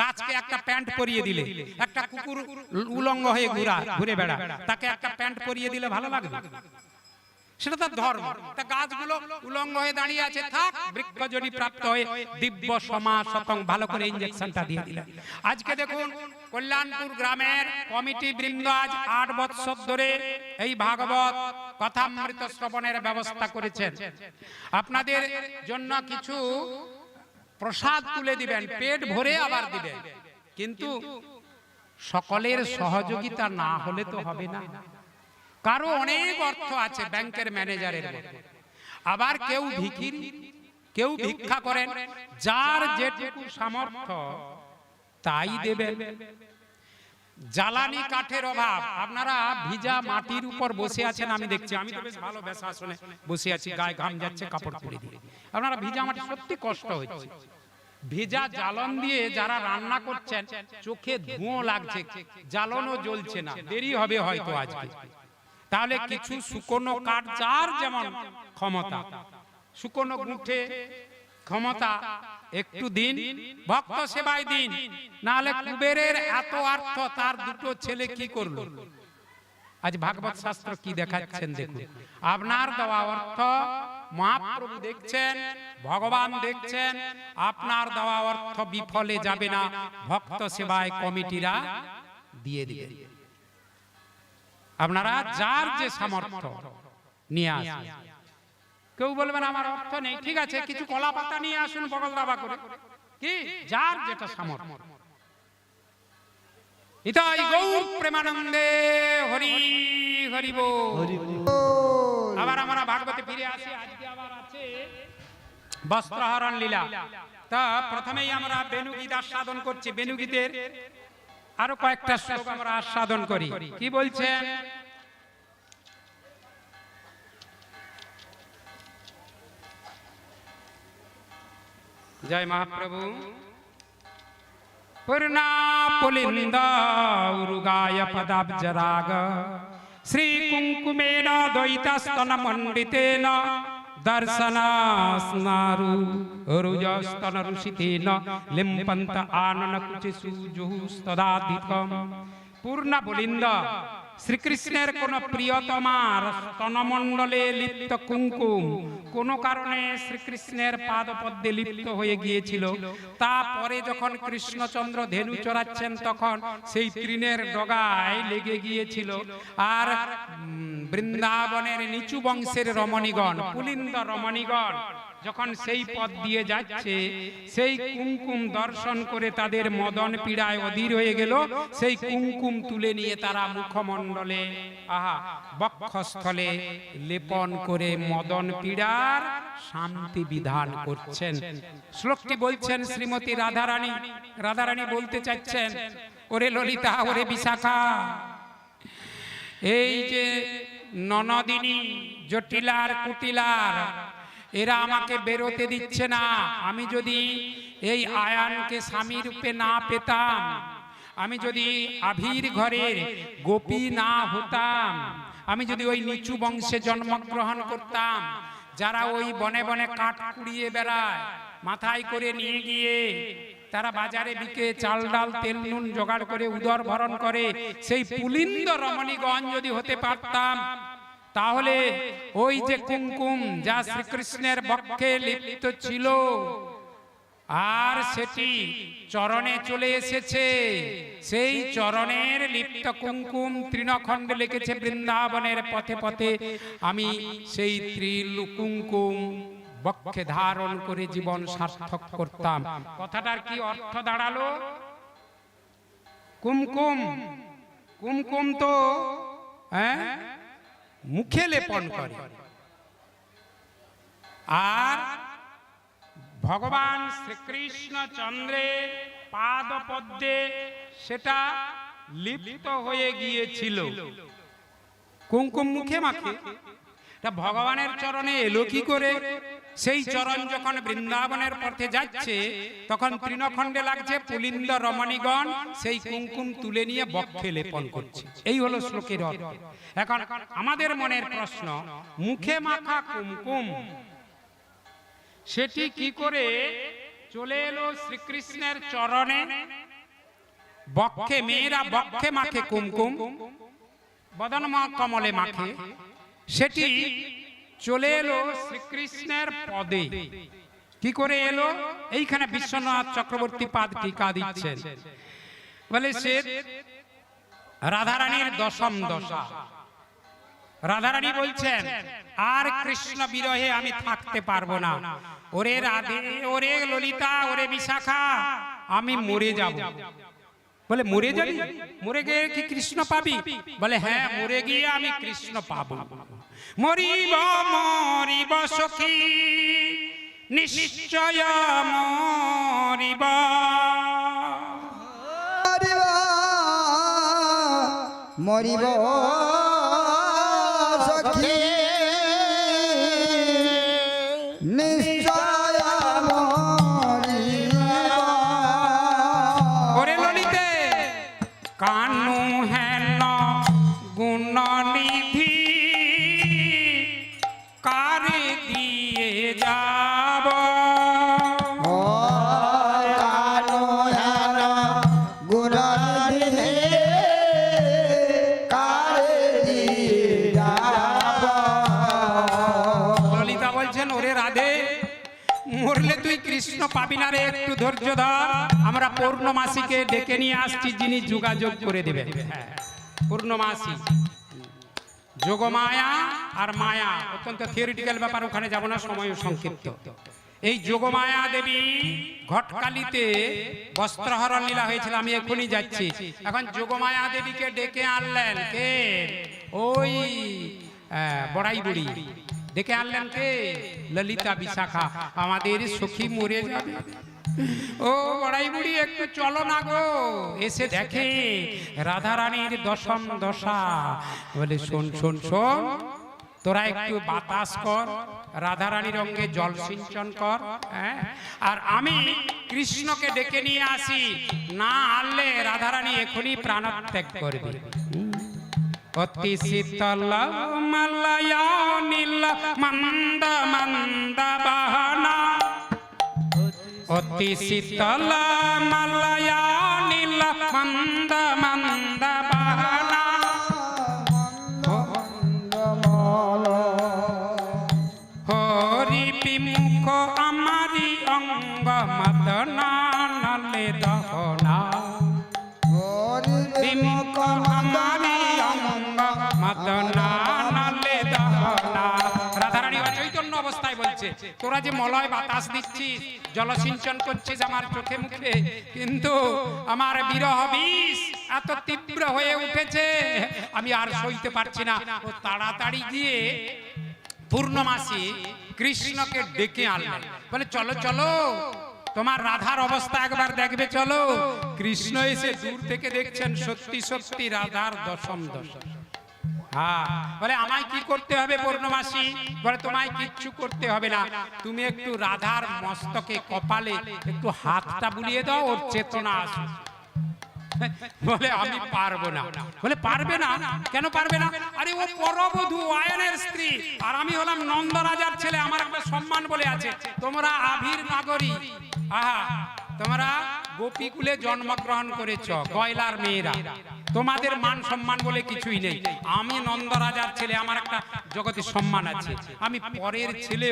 গাছকে একটা প্যান্ট পরিয়ে দিলে একটা কুকুর উলঙ্গ হয়ে ঘুরা ঘুরে বেড়া তাকে একটা প্যান্ট পরিয়ে দিলে ভালো লাগবে। সেটা তার ধর্ম। তা গাছগুলো উলঙ্গ হয়ে দাঁড়িয়ে আছে থাক বৃক্ষজনি প্রাপ্ত হয়ে দিব্য সমা শতং ভালো করে ইঞ্জেকশনটা দিয়ে দিলেন। আজকে দেখুন কল্যাণপুর গ্রামের কমিটি বৃন্দ আজ আট বৎসর ধরে এই ভাগবত কথামৃত শ্রবণের ব্যবস্থা করেছেন। আপনাদের জন্য কিছু প্রসাদ তুলে দিবেন পেট ভরে আবার দিবেন। কিন্তু সকলের সহযোগিতা না হলে তো হবে না। কারও অনেক অর্থ আছে ব্যাংকের ম্যানেজারের আবার কেউ ভিকির কেউ ভিক্ষা করেন যার যেটুকু সামর্থ্য তাই দেবেন। জ্বালানি কাঠের অভাব। আপনারা ভিজা মাটির উপর বসে আছেন আমি দেখছি। আমি তো বেশ ভালো বেশ আসনে বসে আছি গায়ে ঘাম যাচ্ছে কাপড় পরে দিয়ে আপনারা ভিজা মাটি সত্যি কষ্ট হচ্ছে ভেজা জ্বালন দিয়ে যারা রান্না করছেন চোখে ধুঁয়ো লাগছে। জ্বালনও জ্বলছে না। দেরি হবে হয়তো আজকে। তাহলে কিছু শুকনো কাঠ যার যেমন ক্ষমতা। শুকনো গুঠে ক্ষমতা একটু দিন ভক্ত সেবায় দিন। নাহলে কুবেরের এত অর্থ তার দুটো ছেলে কি করল? আজ ভাগবত শাস্ত্র কি দেখাচ্ছেন দেখুন। আপনার দেওয়া অর্থ মহাপ্রভু দেখছেন ভগবান দেখছেন আপনার দেওয়া অর্থ বিফলে যাবে না। ভক্ত সেবায় কমিটিরা দিয়ে দিবে আপনারা যার যে সামর্থ্য নিয়ে আসবেন কেউ বলবেন, আমার অর্থ নেই। ঠিক আছে, কিছু কলা পাতা নিয়ে আসুন বগল দাবা করে। কি? যার যেটা সামর্থ্য। আবার আমরা লীলা। তা প্রথমেই আমরা আস্বাদন করছি আরও কয়েকটা শ্লোক আমরা আস্বাদন করি। কি বলছেন? जय महाप्रभु। पूर्णा पुलिंदा उरुगाय पदाब्जराग। श्री कुंकुमेन द्वैतस्तन मंडितेन दर्शनास्नारु। रुजस्तन ऋषितेन लिंपंत आनन कुचिसु जुहुस्तदाधिकम पूर्ण पुलिंदा শ্রীকৃষ্ণের কোন প্রিয়তমার স্তনমণ্ডলে লিপ্ত কুঙ্কুম কোন কারণে শ্রীকৃষ্ণের পাদপদ্মে লিপ্ত হয়ে গিয়েছিল। তারপরে যখন কৃষ্ণচন্দ্র ধেনু চড়াচ্ছেন তখন সেই তৃণের ডগায় লেগে গিয়েছিল। আর বৃন্দাবনের নিচু বংশের রমণীগণ, পুলিন্দ রমণীগণ যখন সেই পথ দিয়ে যাচ্ছে সেই কুমকুম দর্শন করে তাদের মদন পীড়ায় অধীর হয়ে গেল। সেই কুমকুম তুলে নিয়ে তারা মুখমণ্ডলে আহা বক্ষস্থলে লেপন করে মদন পীড়ার শান্তি বিধান করছেন। শ্লোকটি বলছেন শ্রীমতী রাধারানী। রাধারানী। বলতে চাচ্ছেন ওরে ললিতা ওরে বিশাখা। এই যে ননদিনী জটিলার কুটিলার এরা আমাকে বেরোতে দিচ্ছে না। আমি যদি এই আয়ানকে স্বামী রূপে না পেতাম, আমি যদি আভির ঘরের গোপী না হতাম, আমি যদি ওই নিচু বংশে জন্মগ্রহণ করতাম, যারা ওই বনে বনে কাঠ কুড়িয়ে বেড়ায়, মাথায় করে নিয়ে গিয়ে তারা বাজারে বিকে চাল ডাল, তেল নুন জোগাড় করে উদর ভরণ করে, সেই পুলিন্দ রমণীগঞ্জ যদি হতে পারতাম তাহলে ওই যে কুমকুম যা শ্রীকৃষ্ণের বক্ষে লিপ্ত ছিল আর সেটি চরণে চলে এসেছে। সেই চরণের লিপ্ত কুমকুম তৃণখণ্ডে লিখেছে বৃন্দাবনের পথে পথে আমি সেই ত্রিল কুমকুম বক্ষে ধারণ করে জীবন সার্থক করতাম। কথাটার কি অর্থ দাঁড়াল? কুমকুম। কুমকুম। তো হ্যাঁ? মুখে লেপন করে। আর ভগবান শ্রীকৃষ্ণ চন্দ্রের পাদ পদ্মে সেটা লিপ্ত হয়ে গিয়েছিল। কুমকুম মুখে মাখে। ভগবানের চরণে এলো কি করে? সেই চরণ যখন বৃন্দাবনের পথে যাচ্ছে তখন তৃণখণ্ডে লাগছে পুলিন্দ রমণীগণ সেই কুমকুম তুলে নিয়ে বক্ষে লেপন করছে। এই হলো শ্লোকের অর্থ। এখন আমাদের মনের প্রশ্ন মুখে মাখা কুমকুম। সেটি কি করে চলে এলো শ্রীকৃষ্ণের চরণে? বক্ষে মেয়েরা বক্ষে মাখে কুমকুম। বদন মা কমলে মাখে। সেটি চলে এলো শ্রীকৃষ্ণের পদে। কি করে এলো? এইখানে বিশ্বনাথ চক্রবর্তী পাদ টিকা দিচ্ছেন বলে সে রাধারানীর দশম দশা। রাধারানী বলছেন আর কৃষ্ণ বিরহে আমি থাকতে পারব না। ওরে রাধে ওরে ললিতা ওরে বিশাখা আমি মরে যাব। বলে মরে যাবি? মরে গিয়ে কি কৃষ্ণ পাবি? বলে হ্যাঁ মরে গিয়ে আমি কৃষ্ণ পাবো। মরিব মরিব সখী নিশ্চয় মরিব। মরিব সখী। যাব। ললিতা বলছেন ওরে রাধে মরলে তুই কৃষ্ণ পাবি না রে একটু ধৈর্য ধর। আমরা পূর্ণমাসীকে ডেকে নিয়ে আসছি যিনি যোগাযোগ করে দেবেন। হ্যাঁ, পূর্ণমাসী। যোগমায়া আর মায়া, অত্যন্ত থিওরিটিক্যাল ব্যাপার, ওখানে যাব না সময় সংক্ষিপ্ত। এই যোগমায়া দেবী ঘটকালিতে বস্ত্রহরণ লীলা হয়েছিল, আমি এখনই যাচ্ছি। এখন যোগমায়া দেবীকে ডেকে আনলেন কে? ওই বড়াই বুড়ি। ডেকে আনলেন কে? ললিতা বিশাখা। আমাদের সখী মরে যাবে। ও বড়াই বুড়ি, একটু চলো না গো। এসে দেখে রাধা রানীর দশম দশা। বলে, শোন শোন শোন, তোরা একটু বাতাস কর রাধা রানীর অঙ্গে জল সিঞ্চন কর হ্যাঁ? আর আমি কৃষ্ণকে ডেকে নিয়ে আসি। না আনলে রাধা রানী এখনই প্রাণত্যাগ করবে। অতি শীতল মালয়া, নীল, মন্দ মন্দ বাহানা। অতি শীতল মালয়া নীল মন্দ মন্দ বাহানা। হরি বিমুখ আমারি অঙ্গ মদনা নলে দহনা। বিমুখ আমারি অঙ্গ মদনা। বলছে তোরা যে মলয় বাতাস দিচ্ছিস, জলসিঞ্চন করছিস আমার চোখে মুখে, কিন্তু আমার বিরহ বিষ এত তীব্র হয়ে উঠেছে, আমি আর সইতে পারছি না। ও তাড়াতাড়ি গিয়ে পূর্ণমাসী কৃষ্ণকে ডেকে আনলেন। বলে, চলো চলো, তোমার রাধার অবস্থা একবার দেখবে, চলো। কৃষ্ণ এসে দূর থেকে দেখছেন, সত্যি সত্যি রাধার দশম দশা হ্যাঁ বলে, আমায় কি করতে হবে পূর্ণমাসী? বলে, তোমায় কিচ্ছু করতে হবে না। তুমি একটু রাধার মস্তকে কপালে একটু হাতটা বুলিয়ে দাও, ওর চেতনা আসুক। বলে, আমি পারব না। বলে, পারবে না? কেন পারবে না? আরে, ও পরবধূ আয়নের স্ত্রী। আর আমি হলাম নন্দ রাজার ছেলে, আমার একটা সম্মান বলে আছে। তোমরা আভির নাগরী আহা তোমরা গোপীকুলে জন্মগ্রহণ করেছ, গয়লার মেয়েরা। তোমাদের মান সম্মান বলে কিছুই নেই। আমি নন্দরাজার ছেলে, আমার একটা জগতে সম্মান আছে। আমি পরের ছেলে